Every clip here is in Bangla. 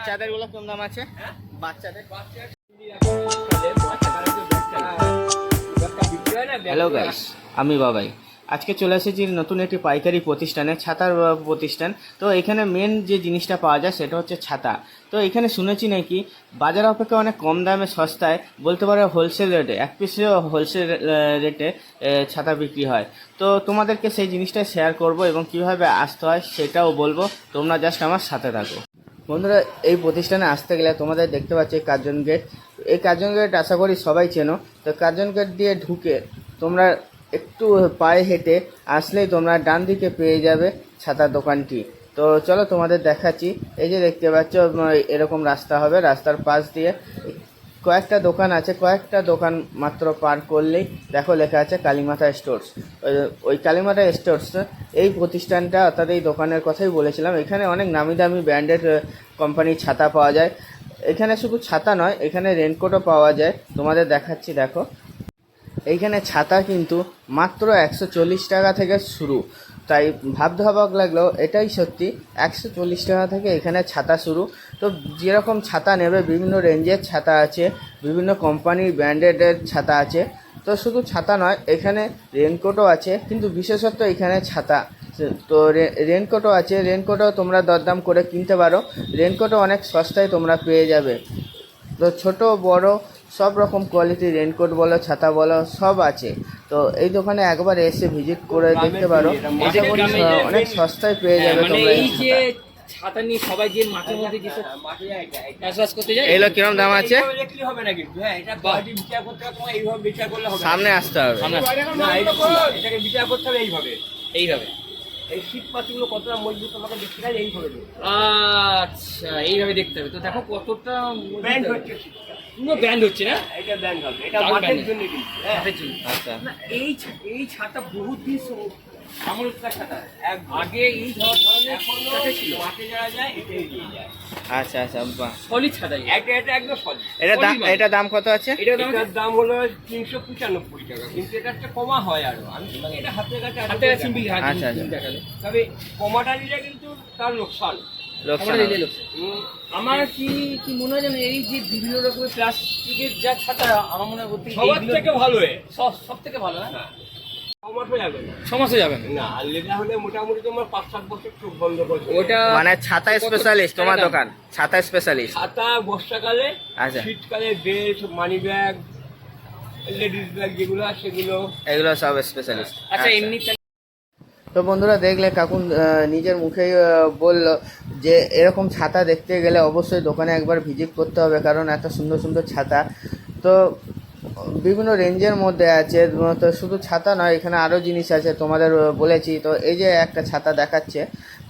বাচ্চাদেরগুলো কম দাম আছে? বাচ্চাদের। হ্যালো গাইস আমি বাবাই। আজকে চলে এসেছি নতুন একটি পাইকারি প্রতিষ্ঠানে, ছাতার প্রতিষ্ঠান। তো এখানে মেন যে জিনিসটা পাওয়া যায় সেটা হচ্ছে ছাতা। তো এখানে শুনেছি নাকি বাজার অপেক্ষা অনেক কম দামে সস্তায়, বলতে পারো হোলসেল রেটে এক পিসে হোলসেল রেটে ছাতা বিক্রি হয়। তো তোমাদেরকে সেই জিনিসটা শেয়ার করব এবং কীভাবে আসতে হয় সেটাও বলব। তোমরা জাস্ট আমার সাথে থাকো। বন্ধুরা, এই প্রতিষ্ঠানে আসতে গেলে তোমাদের দেখতে পাচ্ছ কার্জন গেট। এই কার্জন গেট আশা করি সবাই চেনো। তো কার্জন গেট দিয়ে ঢুকে তোমরা একটু পায়ে হেঁটে আসলেই তোমরা ডান দিকে পেয়ে যাবে ছাতা দোকানটি। তো চলো তোমাদের দেখাচ্ছি। এই যে দেখতে পাচ্ছ এরকম রাস্তা হবে। রাস্তার পাশ দিয়ে কয়েকটা দোকান আছে, কয়েকটা দোকান মাত্র পার করলেই দেখো লেখা আছে কালীমাতা স্টোর্স। ওই- কালীমাতা স্টোর্স, এই প্রতিষ্ঠানটা অর্থাৎ এই দোকানের কথাই বলেছিলাম, এখানে অনেক নামি দামি ব্র্যান্ডেড কোম্পানির ছাতা পাওয়া যায়। এখানে শুধু ছাতা নয়, এখানে রেনকোটও পাওয়া যায়। তোমাদের দেখাচ্ছি, দেখো। এইখানে ছাতা কিন্তু মাত্র একশো চল্লিশ টাকা থেকে শুরু। তাই ভাবতে অবাক লাগলেও এটাই সত্যি। একশো চল্লিশ টাকা থেকে এখানে ছাতা শুরু। তো যেরকম ছাতা নেবে, বিভিন্ন রেঞ্জের ছাতা আছে, বিভিন্ন কোম্পানির ব্র্যান্ডেডের ছাতা আছে। তো শুধু ছাতা নয়, এখানে রেনকোটও আছে, কিন্তু বিশেষত এখানে ছাতা। তো রেনকোটও আছে রেনকোটও তোমরা দরদাম করে কিনতে পারো। রেনকোটও অনেক সস্তায় তোমরা পেয়ে যাবে। তো ছোট, বড় সব রকম কোয়ালিটির রেনকোট বলো ছাতা বলো সব আছে। তো এই দোকানে একবার এসে ভিজিট করে দেখতে পারো। আশা করি অনেক সস্তায় পেয়ে যাবে মানে তোমরা এই যে ছাতা। নিয়ে সবাই যে মাঠের মধ্যে যেসব চাষবাস করতে যায় এগুলো কিরম দাম আছে? হবে না কিন্তু হ্যাঁ এটা কোয়ালিটি বিচার করতে হবে তোমার এইভাবে বিচার করলে হবে। সামনে আসতে হবে। না এটাকে বিচার করতে হবে এইভাবে। এইভাবে। এই শীত পাতিগুলো কতটা মজবুত তোমাকে দেখতে গেলে এইভাবে। আচ্ছা এইভাবে দেখতে হবে। তো দেখো কতটা ব্যান্ড হচ্ছে পুরো ব্যান্ড হচ্ছে না? এটা ব্যান্ড হবে। এটা মাঠের জন্য কিন্তু হ্যাঁ। মাঠের জন্য। আচ্ছা। না এই এই ছাতা বহুত দিন স- আমলকার আগে এই ধরনের এখনও ছিল মাঠে যারা যায় এটাই দিয়ে যায়। আচ্ছা আচ্ছা বাহ। সলিড ছাতা এটা এটা একদম সলিড এটা দাম এটা দাম কত আছে? দাম হলো তিনশো পঁচানব্বই টাকা কিন্তু এটা একটা কমা হয় আরও। আমি তোমাকে এটা হাতের কাছে হাতে সিম্পল দেখাবো। আচ্ছা, আচ্ছা। তবে কমাটা নিলে কিন্তু তার লোকসান। লোকসান আমরা কি কি মনে হয় এই যে বিভিন্ন রকমের প্লাস্টিকের যা ছাতা আমার মনে হয় সবার থেকে ভালো সব সব থেকে ভালো না? কমাটো না সমস্যা যাবে না। না আর লেদা হলে মোটামুটি তোমার পাঁচ সাত বছর চোখ বন্ধ করবে ওটা মানে ছাতা স্পেশালিস্ট তোমার দোকান। ছাতা স্পেশালিস্ট ছাতা বর্ষাকালে আচ্ছা। শীতকালে dress money bag ladies bag যেগুলো আছে সেগুলো। এগুলো সব স্পেশালিস্ট আচ্ছা এমনি তো বন্ধুরা দেখলে কাকুন নিজের মুখেই বলল যে এরকম ছাতা দেখতে গেলে অবশ্যই দোকানে একবার ভিজিট করতে হবে কারণ এত সুন্দর সুন্দর ছাতা। তো বিভিন্ন রেঞ্জের মধ্যে আছে, তো শুধু ছাতা নয়, এখানে আরও জিনিস আছে তোমাদের বলেছি। তো এই যে একটা ছাতা দেখাচ্ছে,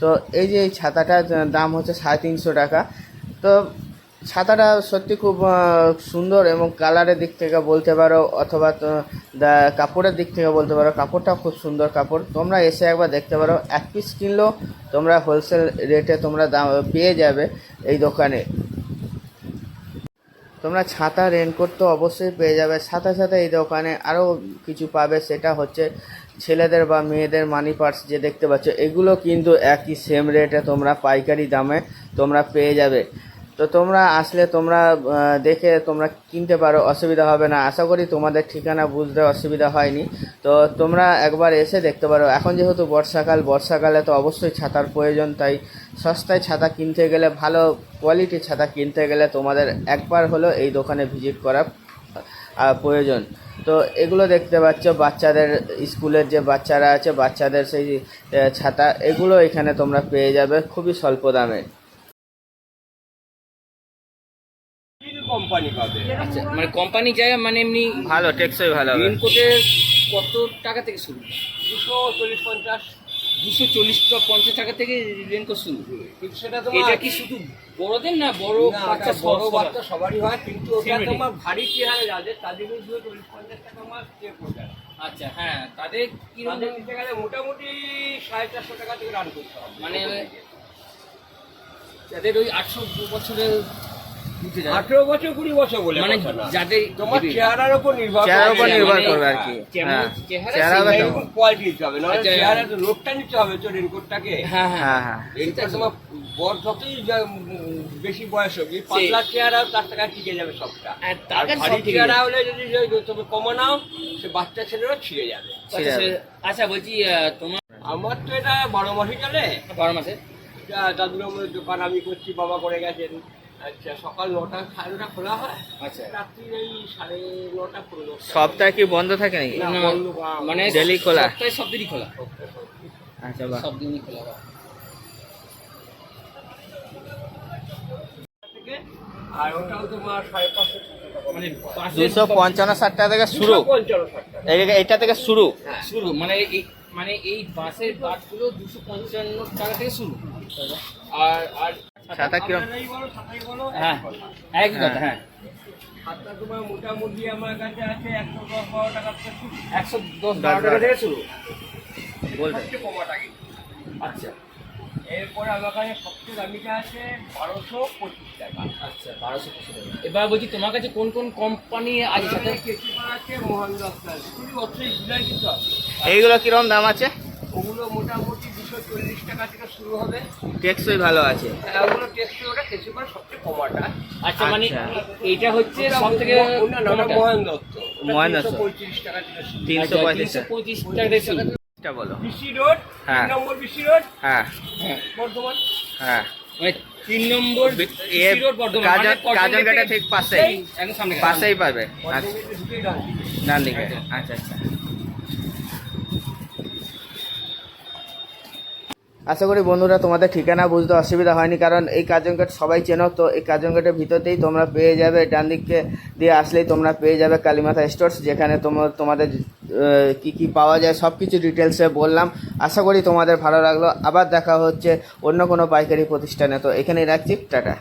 তো এই যে এই ছাতাটার দাম হচ্ছে সাড়ে তিনশো টাকা। তো ছাতাটা সত্যি খুব সুন্দর এবং কালারের দিক থেকে বলতে পারো, অথবা কাপড়ের দিক থেকে বলতে পারো কাপড়টা খুব সুন্দর কাপড়। তোমরা এসে একবার দেখতে পারো, এক পিস কিনলেও তোমরা হোলসেল রেটে তোমরা দাম, পেয়ে যাবে এই দোকানে। তোমরা ছাতা রেনকোট তো অবশ্যই পেয়ে যাবে। সাথে সাথে এই দোকানে আরও কিছু পাবে, সেটা হচ্ছে ছেলেদের বা মেয়েদের মানি পার্স যে দেখতে পাচ্ছ, এগুলো কিন্তু একই সেম রেটে তোমরা পাইকারি দামে তোমরা পেয়ে যাবে। তো তোমরা আসলে তোমরা দেখে তোমরা কিনতে পারো, অসুবিধা হবে না। আশা করি তোমাদের ঠিকানা বুঝতে অসুবিধা হয়নি। তো তোমরা একবার এসে দেখতে পারো। এখন যেহেতু বর্ষাকাল, বর্ষাকালে তো অবশ্যই ছাতার প্রয়োজন, তাই সস্তায় ছাতা কিনতে গেলে, ভালো কোয়ালিটির ছাতা কিনতে গেলে তোমাদের একবার হলো এই দোকানে ভিজিট করা প্রয়োজন। তো এগুলো দেখতে পাচ্ছ, বাচ্চাদের স্কুলের যে বাচ্চারা আছে, বাচ্চাদের সেই ছাতা, এগুলো এখানে তোমরা পেয়ে যাবে খুবই স্বল্প দামে। কোম্পানি পাবে। আচ্ছা মানে কোম্পানি জায়গা মানে এমনি ভালো টেকসই ভালো হবে। রেনকোটের কত টাকা থেকে শুরু? দুশো চল্লিশ পঞ্চাশ। দুশো চল্লিশ পঞ্চাশ টাকা থেকে রেনকোট শুরু কিন্তু সেটা তোমার এটা কি শুধু বড়দের না বড় বাচ্চা বড় বাচ্চা সবারই হয় কিন্তু ওটা তোমার ভারী চেহারা যাদের তাদের চল্লিশ পঞ্চাশ টাকা আমার আচ্ছা হ্যাঁ তাদের কি গেলে মোটামুটি সাড়ে চারশো টাকা থেকে রান করতে হবে। মানে যাদের ওই আটশো বছরের আঠেরো বছর কুড়ি বছর বলে মানে। যাদের তোমার চেহারার উপর নির্ভর চেহারার উপর নির্ভর মানে করবে আর কি। হ্যাঁ। চেহারা কোয়ালিটি দিতে হবে নয় আচ্ছা, চেহারা তো লোকটা নিতে হবে তো রেনকোটটাকে। হ্যাঁ হ্যাঁ। হ্যাঁ হ্যাঁ। রেনকোট তোমার বর যতই বেশি বয়স পাতলা চেহারা তার টাকা টিকে যাবে সবটা। তার চেহারা হলে যদি তুমি সে বাচ্চা ছেলেরও ছিঁড়ে যাবে। আচ্ছা, আচ্ছা বলছি তোমার আমার তো এটা বারো মাসই চলে। বারো মাসে? এটা দাদুর দোকান আমি করছি বাবা করে গেছেন। আচ্ছা সকাল নটা সাড়ে নটা খোলা হয়? আচ্ছা। রাত্রি এই সাড়ে নটা সপ্তাহে কি বন্ধ থাকে নাকি? মানে Daily খোলা? সপ্তাহে সব দিনই খোলা। আচ্ছা বাহ। সব দিনই খোলা আর ওটাও তোমার সাড়ে পাঁচশো টাকা। মানে দুশো পঞ্চান্ন ষাট টাকা থেকে শুরু। এটা থেকে শুরু। শুরু। মানে মানে এই বাসের বাসগুলো দুশো পঞ্চান্ন টাকা থেকে শুরু। আর আর ছাতা কিরম? হ্যাঁ একই কথা হ্যাঁ। ছাতা তোমার মোটামুটি আমার কাছে আছে একশো দশ বারো টাকা একশো দশ বারো টাকা থেকে শুরু। বলতে সবচেয়ে কমাটা কিন্তু। আচ্ছা। এরপরে আমার কাছে সবচেয়ে দামিটা আছে বারোশো পঁচিশ টাকা। আচ্ছা বারোশো পঁচিশ টাকা। এবার বলছি তোমার কাছে কোন কোন কোম্পানি আছে? সাথে আছে আছে খুবই অবশ্যই গুলাই কিন্তু আছে। এইগুলো কিরম দাম আছে? ওগুলো মোটামুটি দুশো চল্লিশ টাকা থেকে শুরু হবে। টেকসই ভালো আছে। আর ওগুলো ওটা কেটিপার সবচেয়ে কমাটা আচ্ছা মানে আচ্ছা। এইটা হচ্ছে সব থেকে না না ওটা মহেন্দ্র দত্ত। মহেন্দ্র দত্ত। পঁয়ত্রিশ টাকা থেকে তিনশো পঁয়ত্রিশ পঁয়ত্রিশ টাকা বলো। বিসি রোড হ্যাঁ। Number BC road. হ্যাঁ। হ্যাঁ বর্ধমান। হ্যাঁ। তিন নম্বর ঠিক পাশেই। পাশেই পাবে। আচ্ছা। ডান দিকে। আচ্ছা আচ্ছা। আশা করি বন্ধুরা তোমাদের ঠিকানা বুঝতে অসুবিধা হয়নি, কারণ এই কাজনঘাট সবাই চেনো, তো এই কাজনঘাটের ভিতরতেই তোমরা পেয়ে যাবে, ডান দিকে দিয়ে আসলেই তোমরা পেয়ে যাবে কালীমাথা স্টোর্স যেখানে তোমার, তোমাদের কি কি পাওয়া যায় সব কিছু ডিটেলসে বললাম। আশা করি তোমাদের ভালো লাগল, আবার দেখা হচ্ছে অন্য কোনো পাইকারি প্রতিষ্ঠানে, তো এখানেই রাখছি, টাটা।